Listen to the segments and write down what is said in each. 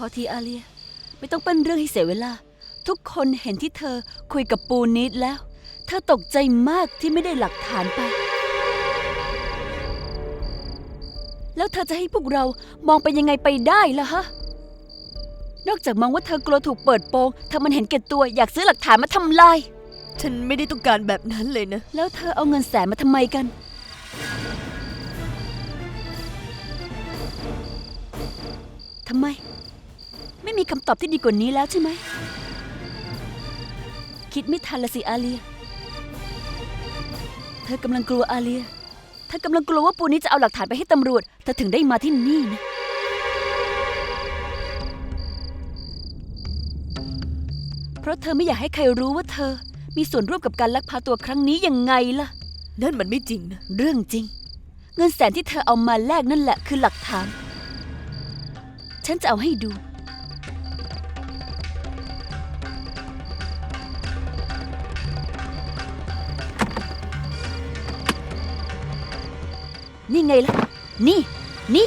พอทีอาเลีย ไม่ต้องปั้นเรื่องให้เสียเวลา ทุกคนเห็นที่เธอคุยกับปูนิดแล้ว เธอตกใจมากที่ไม่ได้หลักฐานไป แล้วเธอจะให้พวกเรามองไปยังไงไปได้ล่ะฮะ นอกจากมองว่าเธอกลัวถูกเปิดโปงถ้ามันเห็นแก่ตัวอยากซื้อหลักฐานมาทำลาย ฉันไม่ได้ต้องการแบบนั้นเลยนะ แล้วเธอเอาเงินแสนมาทำไมกัน ทำไม ไม่มีคำตอบที่ดีกว่านี้แล้วใช่ไหม คิดไม่ทันละสิอาเลีย เธอกำลังกลัวอาเลีย เธอกำลังกลัวว่าปูนี้จะเอาหลักฐานไปให้ตำรวจ เธอถึงได้มาที่นี่นะ เพราะเธอไม่อยากให้ใครรู้ว่าเธอ มีส่วนร่วมกับการลักพาตัวครั้งนี้ยังไงล่ะ นั่นมันไม่จริงนะ เรื่องจริง เงินแสนที่เธอเอามาแลกนั่นแหละคือหลักฐาน ฉันจะเอาให้ดู นี่ไงล่ะ นี่ นี่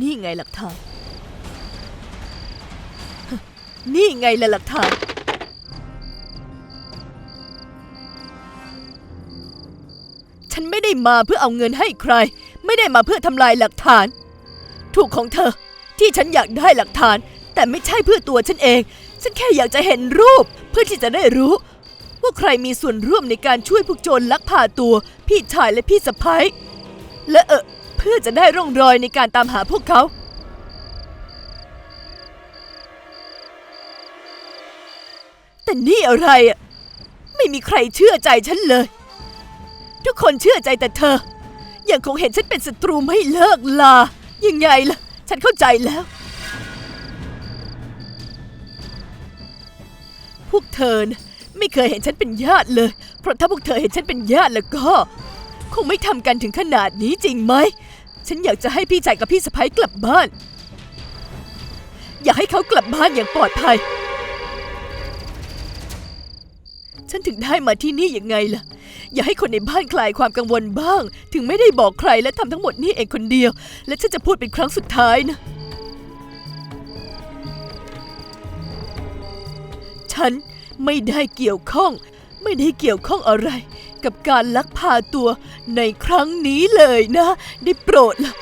นี่ไงหลักฐาน นี่ไงล่ะหลักฐาน ฉันไม่ได้มาเพื่อเอาเงินให้ใคร ไม่ได้มาเพื่อทำลายหลักฐาน ถูกของเธอ ที่ฉันอยากได้หลักฐาน แต่ไม่ใช่เพื่อตัวฉันเอง ฉันแค่อยากจะเห็นรูป เพื่อที่จะได้รู้ ว่าใครมีส่วนร่วมในการช่วยพวกโจรลักพาตัว พี่ชายและพี่สะพ้ายและเออเพื่อจะได้ร่องรอยในการตามหาพวกเขาแต่นี่อะไรอะ ไม่มีใครเชื่อใจฉันเลย ทุกคนเชื่อใจแต่เธอ ยังคงเห็นฉันเป็นศัตรูไม่เลิกลายังไงล่ะ ฉันเข้าใจแล้ว พวกเธอนะไม่เคยเห็นฉันเป็นญาติเลย เพราะถ้าพวกเธอเห็นฉันเป็นญาติแล้วก็ คงไม่ทำกันถึงขนาดนี้จริงไหม ฉันอยากจะให้พี่ชายกับพี่สะพ้ยกลับบ้าน อยากให้เขากลับบ้านอย่างปลอดภัย ฉันถึงได้มาที่นี่ยังไงล่ะ อย่าให้คนในบ้านคลายความกังวลบ้าง ถึงไม่ได้บอกใครและทำทั้งหมดนี่เองคนเดียว และฉันจะพูดเป็นครั้งสุดท้ายนะ ฉันไม่ได้เกี่ยวข้อง ไม่ได้เกี่ยวข้องอะไร กับการลักพาตัวในครั้งนี้เลยนะ ได้โปรดละ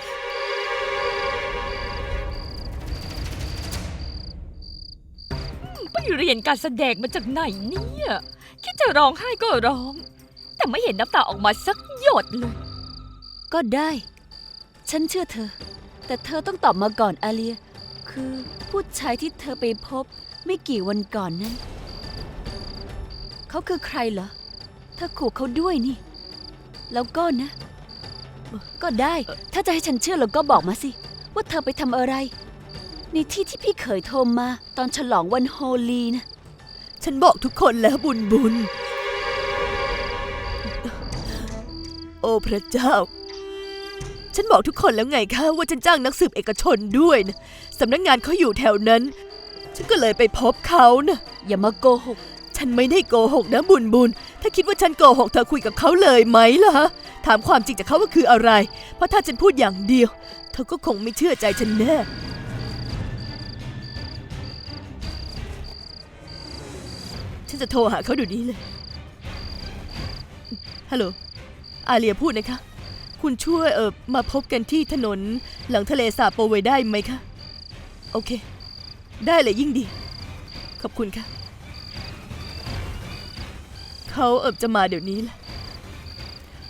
ไปเรียนการแสดงมาจากไหนเนี่ย คิดจะร้องไห้ก็ร้อง แต่ไม่เห็นน้ำตาออกมาสักหยดเลย ก็ได้ ฉันเชื่อเธอ แต่เธอต้องตอบมาก่อนอาเลีย คือผู้ชายที่เธอไปพบไม่กี่วันก่อนนั้น เขาคือใครเหรอ เธอขู่เขาด้วยนี่ แล้วก็นะ ก็ได้ ถ้าจะให้ฉันเชื่อแล้วก็บอกมาสิ ว่าเธอไปทำอะไร ในที่ที่พี่เขยโทรมา ตอนฉลองวันโฮลีนะ ฉันบอกทุกคนแล้วบุญบุญ โอ้พระเจ้า ฉันบอกทุกคนแล้วไงคะว่าฉันจ้างนักสืบเอกชนด้วยนะสำนักงงานเขาอยู่แถวนั้น ฉันก็เลยไปพบเขานะอย่ามาโกหก ฉันไม่ได้โกหกนะบุญบุญ ถ้าคิดว่าฉันโกหกเธอคุยกับเขาเลยไหมล่ะฮะถามความจริงจากเขาว่าคืออะไร เพราะถ้าฉันพูดอย่างเดียว เธอก็คงไม่เชื่อใจฉันแน่ฉันจะโทรหาเขาเดี๋ยวนี้เลย ฮัลโหล อาเลียพูดนะคะ คุณช่วยเออมาพบกันที่ถนนหลังทะเลสาบโปเวได้ไหมคะ โอเค ได้เลยยิ่งดี ขอบคุณค่ะ เขาเอิบจะมาเดี๋ยวนี้แหละ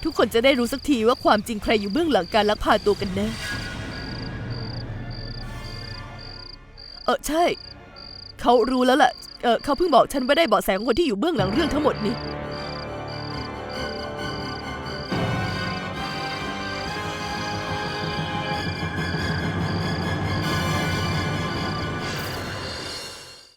ทุกคนจะได้รู้สักทีว่าความจริงใครอยู่เบื้องหลังการลักพาตัวกันแน่ เออใช่ เขารู้แล้วแหละเออเขาเพิ่งบอกฉันว่าได้เบาะแสของคนที่อยู่เบื้องหลังเรื่องทั้งหมดนี้